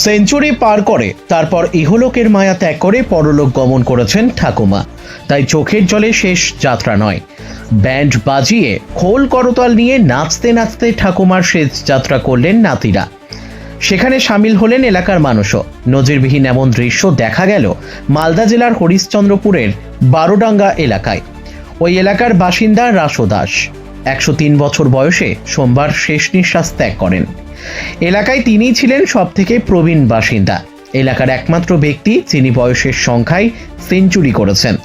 Century পার করে, তারপর ইহলোকের মায়া ত্যাগ করে পরলোক গমন করেছেন ঠাকুমা। তাই চোখের জলে শেষ যাত্রা নয়। ব্যান্ড বাজিয়ে, খোল করতাল নিয়ে নাচতে নাচতে ঠাকুমার শেষ যাত্রা করলেন নাতিরা। সেখানে সামিল হলেন এলাকার মানুষও। নজিরবিহীন এমন দৃশ্য দেখা গেল মালদা জেলার হরিশ্চন্দ্রপুরের বারোডাঙ্গা এলাকায়। ওই এলাকার বাসিন্দা রাসো দাস। একশো তিন বছর বয়সে সোমবার শেষ নিঃশ্বাস ত্যাগ করেন। এলাকায় তিনিই ছিলেন সব থেকে প্রবীণ বাসিন্দা। এলাকার একমাত্র ব্যক্তি যিনি বয়সের সংখ্যায় সেঞ্চুরি করেছেন।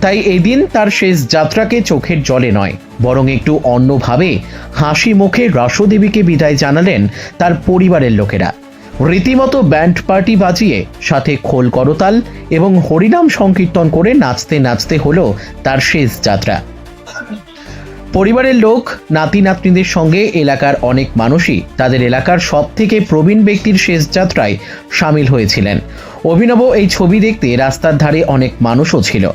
তাই এই দিন তার শেষ যাত্রাকে চোখের জলে নয়, বরং একটু অন্যভাবে হাসি মুখে রাসদেবীকে বিদায় জানালেন তার পরিবারের লোকেরা। রীতিমতো ব্যান্ড পার্টি বাজিয়ে সাথে খোল করতাল এবং হরিনাম সংকীর্তন করে নাচতে নাচতে হলো তার শেষ যাত্রা। পরিবারের লোক নাতি নাতনিদের সঙ্গে এলাকার অনেক মানুষই তাদের এলাকার সব থেকে প্রবীণ ব্যক্তির শেষ যাত্রায় সামিল হয়েছিলেন। অভিনব এই ছবি দেখতে রাস্তার ধারে অনেক মানুষও ছিল।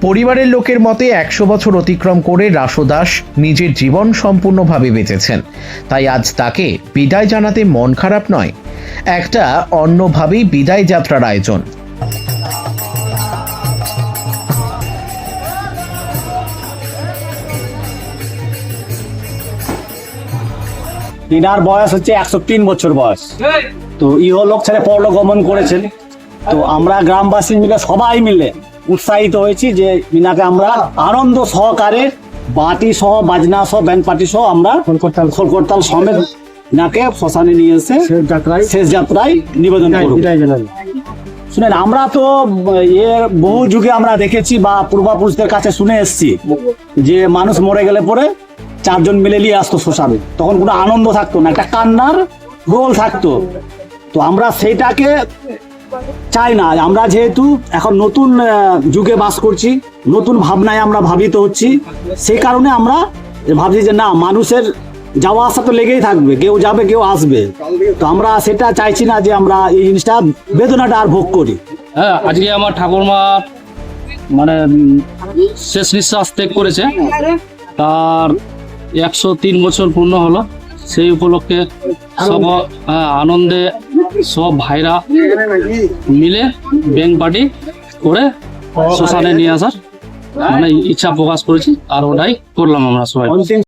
পরিবারের লোকের মতে একশো বছর অতিক্রম করে রাসো দাস নিজের জীবন সম্পূর্ণভাবে বেঁচেছেন। তাই আজ তাকে বিদায় জানাতে মন খারাপ নয়। একটা অন্যভাবেই বিদায় যাত্রার আয়োজন। তিনার বয়স হচ্ছে একশো তিন বছর বয়স। তো ইহলোক ছেড়ে পরলোক গমন করেছেন। তো আমরা গ্রামবাসী মিলে সবাই মিলে উৎসাহিত হয়েছি যে ইনাকে আমরা আনন্দ সহকারে বাটি সহ বাজনা সহ ব্যান্ড পার্টি সহ আমরা খোলকর্তাল সমেত ইনাকে শ্মশানে নিয়ে এসে যাত্রায় শেষ যাত্রায় নিবেদন করব। শুনেন আমরা তো এর বহু যুগে আমরা দেখেছি বা পূর্বপুরুষদের কাছে শুনে এসেছি যে মানুষ মরে গেলে পরে চারজন মিলে নিয়ে আসতো শ্মশানে তখন কোনো আনন্দ থাকতো না, একটা কান্নার রোল থাকতো। তো আমরা সেইটাকে চাই না। আমরা যেহেতু এখন নতুন যুগে বাস করছি, নতুন ভাবনায় আমরা ভাবিত হচ্ছি, সেই কারণে আমরা ভাবছি যে না, মানুষের যাওয়া আসা তো লেগেই থাকবে, কেউ যাবে, কেউ আসবে। তো আমরা সেটা চাইছি না যে আমরা এই জিনিসটা বেদনাটা আর ভোগ করি। হ্যাঁ আজকে আমার ঠাকুরমা মানে শেষ নিঃশ্বাস ত্যাগ করেছে। তার একশো তিন বছর পূর্ণ হলো। সেই উপলক্ষে সব হ্যাঁ, আনন্দে সব ভাইরা মিলে ব্যাংক পার্টি করে শ্মশানে নিয়ে আসার মানে ইচ্ছা প্রকাশ করেছি। আর ওটাই করলাম আমরা সবাই।